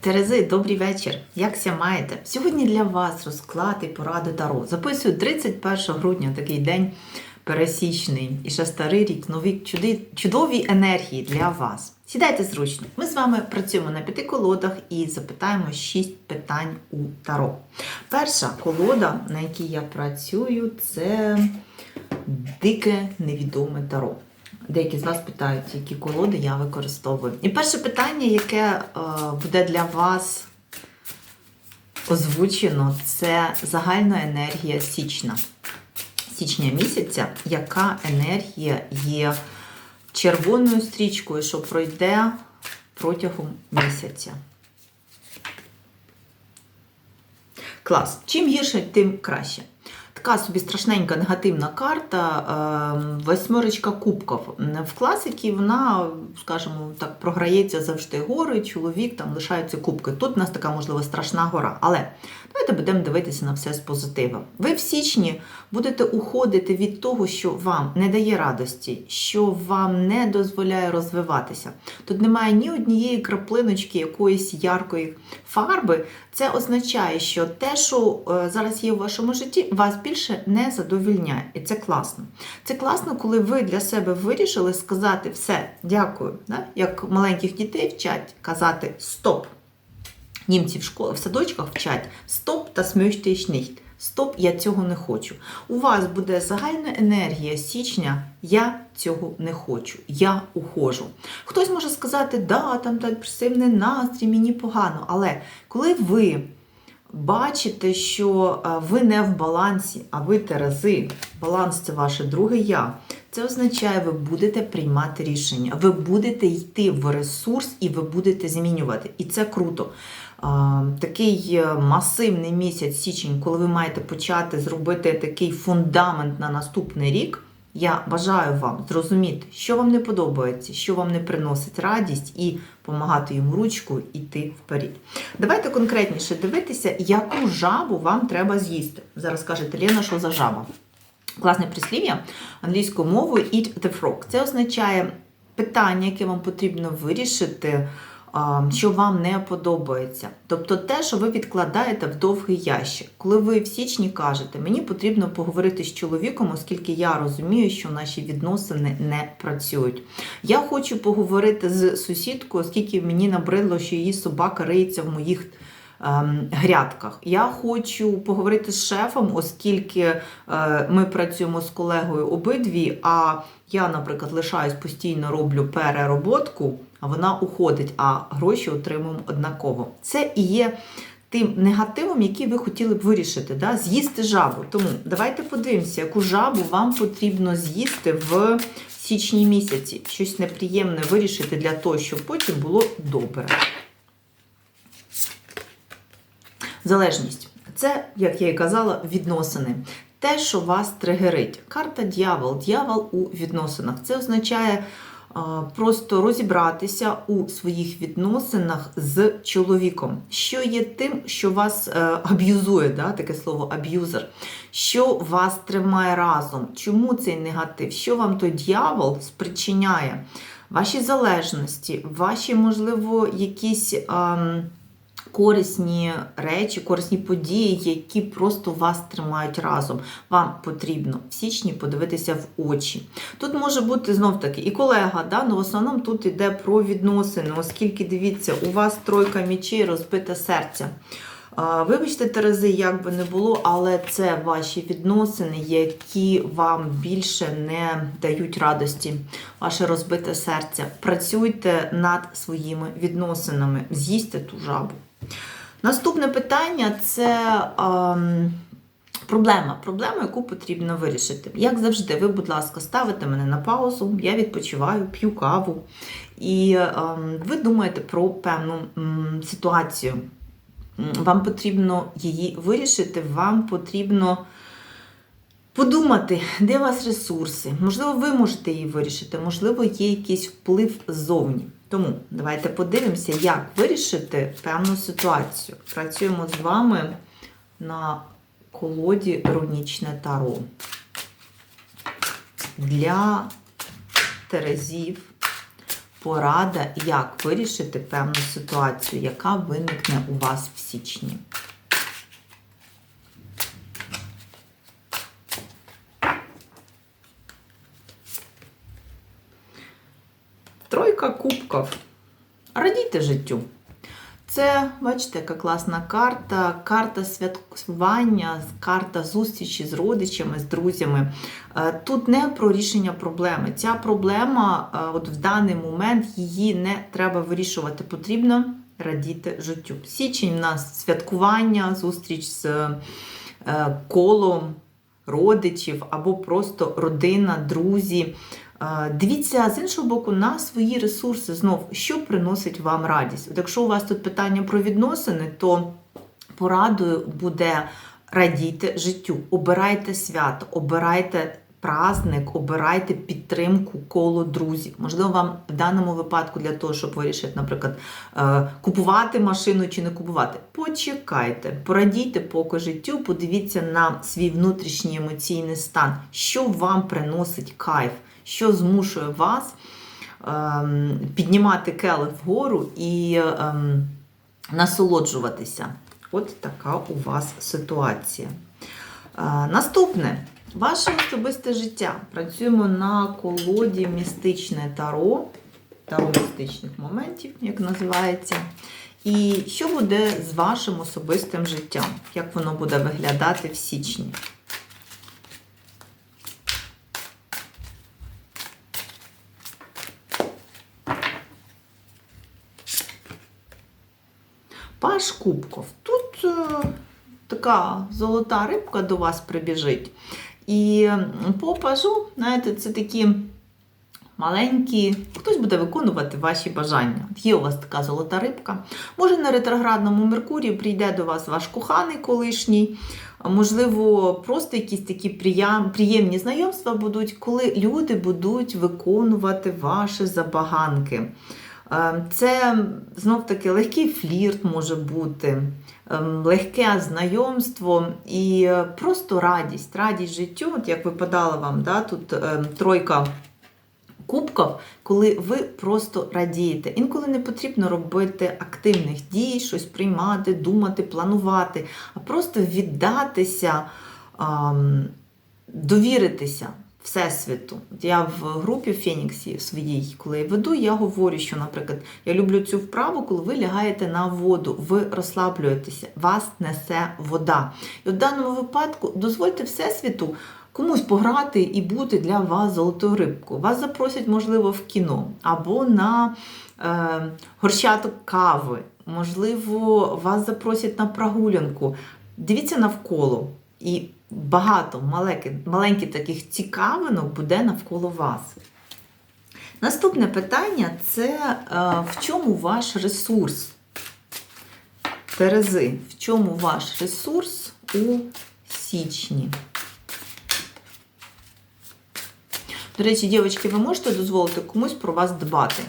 Терези, добрий вечір. Якся маєте? Сьогодні для вас розклад і поради Таро. Записую 31 грудня, такий день пересічний і ще старий рік, нові чудові енергії для вас. Сідайте зручно. Ми з вами працюємо на п'яти колодах і запитаємо шість питань у Таро. Перша колода, на якій я працюю, це дике невідоме Таро. Деякі з вас питають, які колоди я використовую. І перше питання, яке е, буде для вас озвучено, це загальна енергія січня. Січня місяця, яка енергія є червоною стрічкою, що пройде протягом місяця. Клас. Чим гірше, тим краще. Така собі страшненька негативна карта, е, восьмерочка кубків. В класиці вона, скажімо так, програється завжди гори, чоловік там лишаються кубки. Тут у нас така, можливо, страшна гора. Але давайте будемо дивитися на все з позитива. Ви в січні будете уходити від того, що вам не дає радості, що вам не дозволяє розвиватися. Тут немає ні однієї краплиночки якоїсь яркої фарби. Це означає, що те, що е, зараз є у вашому житті, вас більше не задовільняє. І це класно. Це класно, коли ви для себе вирішили сказати все, дякую. Як маленьких дітей вчать казати стоп. Німці в школах, в садочках вчать стоп та ich nicht. Стоп, я цього не хочу. У вас буде загальна енергія січня, я цього не хочу, я ухожу. Хтось може сказати, да, там депресивний настрій, мені погано. Але коли ви бачите, що е, ви не в балансі, а ви терези, баланс це ваше друге я. Це означає, ви будете приймати рішення, ви будете йти в ресурс і ви будете змінювати. І це круто. Такий е, масивний місяць січень, коли ви маєте почати зробити такий фундамент на наступний рік. Я бажаю вам зрозуміти, що вам не подобається, що вам не приносить радість, і допомагати йому ручку йти вперед. Давайте конкретніше дивитися, яку жабу вам треба з'їсти. Зараз кажете, Лена, що за жаба? Класне прислів'я англійською мовою eat the frog. Це означає питання, яке вам потрібно вирішити, що вам не подобається. Тобто те, що ви відкладаєте в довгий ящик. Коли ви в січні кажете, мені потрібно поговорити з чоловіком, оскільки я розумію, що наші відносини не працюють. Я хочу поговорити з сусідкою, оскільки мені набридло, що її собака риється в моїх. Грядках. Я хочу поговорити з шефом, оскільки е, ми працюємо з колегою обидві, а я, наприклад, лишаюсь постійно роблю перероботку, а вона уходить, а гроші отримуємо однаково. Це і є тим негативом, який ви хотіли б вирішити, да? з'їсти жабу. Тому давайте подивимося, яку жабу вам потрібно з'їсти в січні місяці. Щось неприємне вирішити для того, щоб потім було добре. Залежність. Це, як я і казала, відносини. Те, що вас тригерить. Карта дьявол, дьявол у відносинах. Це означає просто розібратися у своїх відносинах з чоловіком. Що є тим, що вас е, аб'юзує, да, таке слово аб'юзер, що вас тримає разом. Чому цей негатив? Що вам той дьявол спричиняє? Ваші залежності, ваші, можливо, якісь. А, корисні речі, корисні події, які просто вас тримають разом. Вам потрібно в січні подивитися в очі. Тут може бути знов-таки і колега, да? ну в основному тут йде про відносини, оскільки дивіться, у вас тройка мічей, розбите серце. Вибачте, Терези, як би не було, але це ваші відносини, які вам більше не дають радості, ваше розбите серце. Працюйте над своїми відносинами, з'їсьте ту жабу. Наступне питання це ем, проблема, проблема, яку потрібно вирішити. Як завжди, ви, будь ласка, ставите мене на паузу, я відпочиваю, п'ю каву, і ем, ви думаєте про певну ситуацію. Вам потрібно її вирішити, вам потрібно подумати, де у вас ресурси. Можливо, ви можете її вирішити, можливо, є якийсь вплив ззовні. Тому давайте подивимося, як вирішити певну ситуацію. Працюємо з вами на колоді Рунічне Таро. Для Терезів порада, як вирішити певну ситуацію, яка виникне у вас в січні. Тройка кубків. Радійте життю. Це, бачите, яка класна карта, карта святкування, карта зустрічі з родичами, з друзями. Е, Тут не про рішення проблеми. Ця проблема, е, от в даний момент її не треба вирішувати. Потрібно радіти життю. Січень у нас святкування, зустріч з е, колом родичів або просто родина, друзі. Дивіться з іншого боку на свої ресурси знов, що приносить вам радість. От якщо у вас тут питання про відносини, то порадою буде радійте життю, обирайте свято, обирайте праздник, обирайте підтримку коло друзів. Можливо, вам в даному випадку для того, щоб вирішити, наприклад, е, купувати машину чи не купувати. Почекайте, порадійте поки життю, подивіться на свій внутрішній емоційний стан, що вам приносить кайф що змушує вас ем, піднімати келих вгору і ем, насолоджуватися. От така у вас ситуація. Е, наступне. Ваше особисте життя. Працюємо на колоді містичне таро, таро містичних моментів, як називається. І що буде з вашим особистим життям? Як воно буде виглядати в січні? Паш Кубков. Тут е, така золота рибка до вас прибіжить. І по пажу, знаєте, це такі маленькі, хтось буде виконувати ваші бажання. Є у вас така золота рибка. Може, на ретроградному Меркурії прийде до вас ваш коханий колишній. Можливо, просто якісь такі приємні знайомства будуть, коли люди будуть виконувати ваші забаганки. Ем, це знов таки легкий флірт може бути, ем, легке знайомство і е, просто радість, радість життю. От як випадала вам, да, тут ем, тройка кубків, коли ви просто радієте. Інколи не потрібно робити активних дій, щось приймати, думати, планувати, а просто віддатися, довіритися. Всесвіту. Я в групі Феніксі своїй, коли я веду, я говорю, що, наприклад, я люблю цю вправу, коли ви лягаєте на воду, ви розслаблюєтеся, вас несе вода. І в даному випадку дозвольте Всесвіту комусь пограти і бути для вас золотою рибкою. Вас запросять, можливо, в кіно або на е, горщаток кави, можливо, вас запросять на прогулянку. Дивіться навколо. І багато маленьких, таких цікавинок буде навколо вас. Наступне питання це е, в чому ваш ресурс? Терези, в чому ваш ресурс у січні? До речі, дівчатки, ви можете дозволити комусь про вас дбати?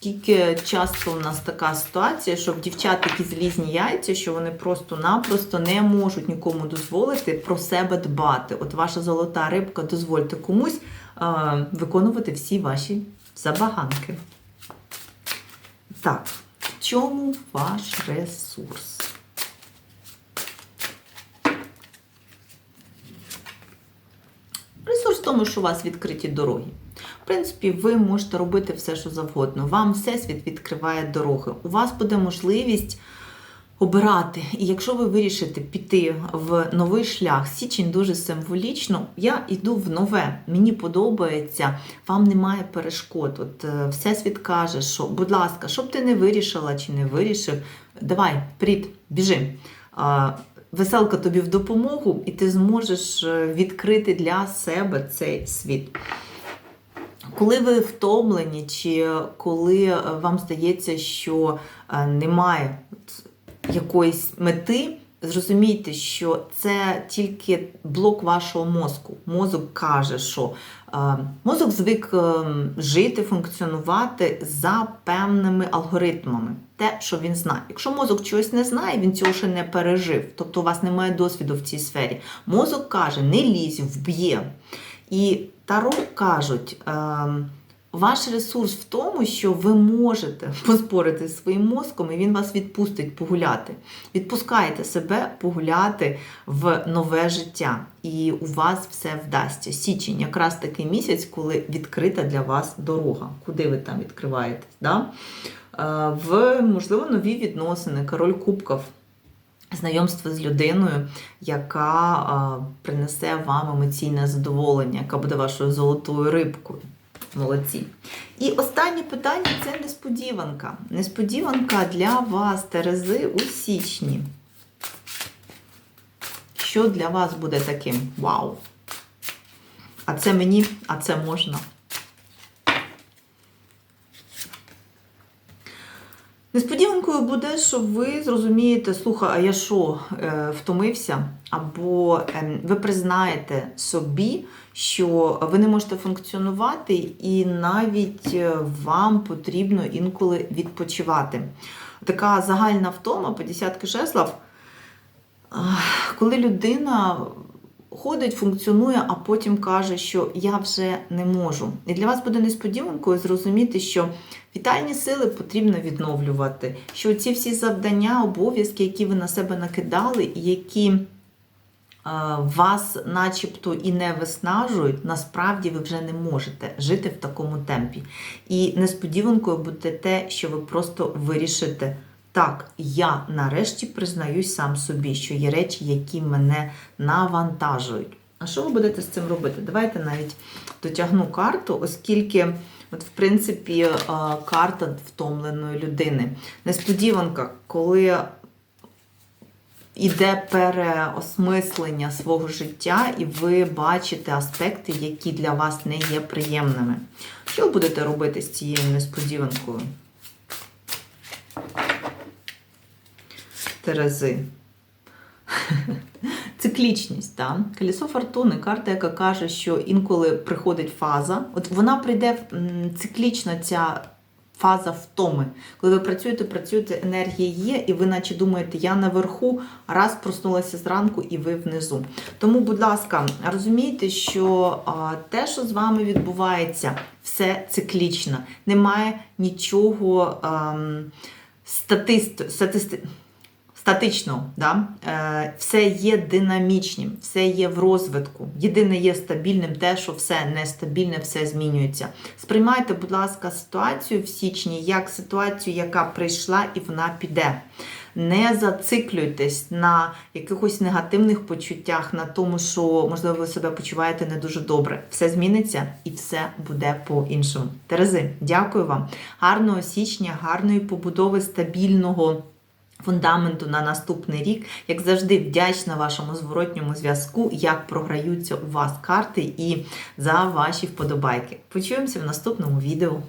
Скільки часто у нас така ситуація, що в дівчат такі злізні яйця, що вони просто-напросто не можуть нікому дозволити про себе дбати. От ваша золота рибка, дозвольте комусь е, виконувати всі ваші забаганки. Так, в чому ваш ресурс? Ресурс в тому, що у вас відкриті дороги. Принципі, ви можете робити все, що завгодно. Вам всесвіт відкриває дороги. У вас буде можливість обирати. І якщо ви вирішите піти в новий шлях, січень дуже символічно, я йду в нове. Мені подобається, вам немає перешкод. От е, Всесвіт каже, що, будь ласка, щоб ти не вирішила чи не вирішив, давай, прід, біжи. Веселка тобі в допомогу, і ти зможеш е, відкрити для себе цей світ. Коли ви втомлені, чи коли вам здається, що е, немає якоїсь мети, зрозумійте, що це тільки блок вашого мозку. Мозок каже, що е, мозок звик е, жити, функціонувати за певними алгоритмами. Те, що він знає. Якщо мозок чогось не знає, він цього ще не пережив. Тобто у вас немає досвіду в цій сфері. Мозок каже, не лізь, вб'є. І Таро кажуть, ем, Ваш ресурс в тому, що ви можете поспорити зі своїм мозком, і він вас відпустить погуляти. Відпускайте себе погуляти в нове життя, і у вас все вдасться. Січень якраз такий місяць, коли відкрита для вас дорога. Куди ви там відкриваєтесь? Да? Е, В можливо нові відносини, король кубків. Знайомство з людиною, яка принесе вам емоційне задоволення, яка буде вашою золотою рибкою. Молодці. І останнє питання це несподіванка. Несподіванка для вас, Терези, у січні. Що для вас буде таким? Вау! А це мені, а це можна. Несподіванкою буде, що ви зрозумієте, слухай, а я що, е, втомився? Або е, ви признаєте собі, що ви не можете функціонувати, і навіть е, вам потрібно інколи відпочивати. Така загальна втома по десятки жезлов, коли людина ходить, функціонує, а потім каже, що я вже не можу. І для вас буде несподіванкою зрозуміти, що вітальні сили потрібно відновлювати, що ці всі завдання, обов'язки, які ви на себе накидали, які е, вас начебто і не виснажують, насправді ви вже не можете жити в такому темпі. І несподіванкою буде те, що ви просто вирішите. Так, я нарешті признаюсь сам собі, що є речі, які мене навантажують. А що ви будете з цим робити? Давайте навіть дотягну карту, оскільки, от, в принципі, е, карта втомленої людини. Несподіванка, коли іде переосмислення свого життя, і ви бачите аспекти, які для вас не є приємними. Що ви будете робити з цією несподіванкою? Терези. Циклічність, так? Колесо фортуни, карта, яка каже, що інколи приходить фаза. От вона прийде циклічна ця фаза втоми. Коли ви працюєте, працюєте, енергія є, і ви наче думаєте, я наверху, раз проснулася зранку, і ви внизу. Тому, будь ласка, розумійте, що те, що з вами відбувається, все циклічно. Немає нічого статист, статисти, статично, да? е, все є динамічним, все є в розвитку. Єдине є стабільним те, що все нестабільне, все змінюється. Сприймайте, будь ласка, ситуацію в січні як ситуацію, яка прийшла і вона піде. Не зациклюйтесь на якихось негативних почуттях, на тому, що, можливо, ви себе почуваєте не дуже добре. Все зміниться і все буде по-іншому. Терези, дякую вам. Гарного січня, гарної побудови стабільного фундаменту на наступний рік. Як завжди, вдячна вашому зворотньому зв'язку, як програються у вас карти і за ваші вподобайки. Почуємося в наступному відео.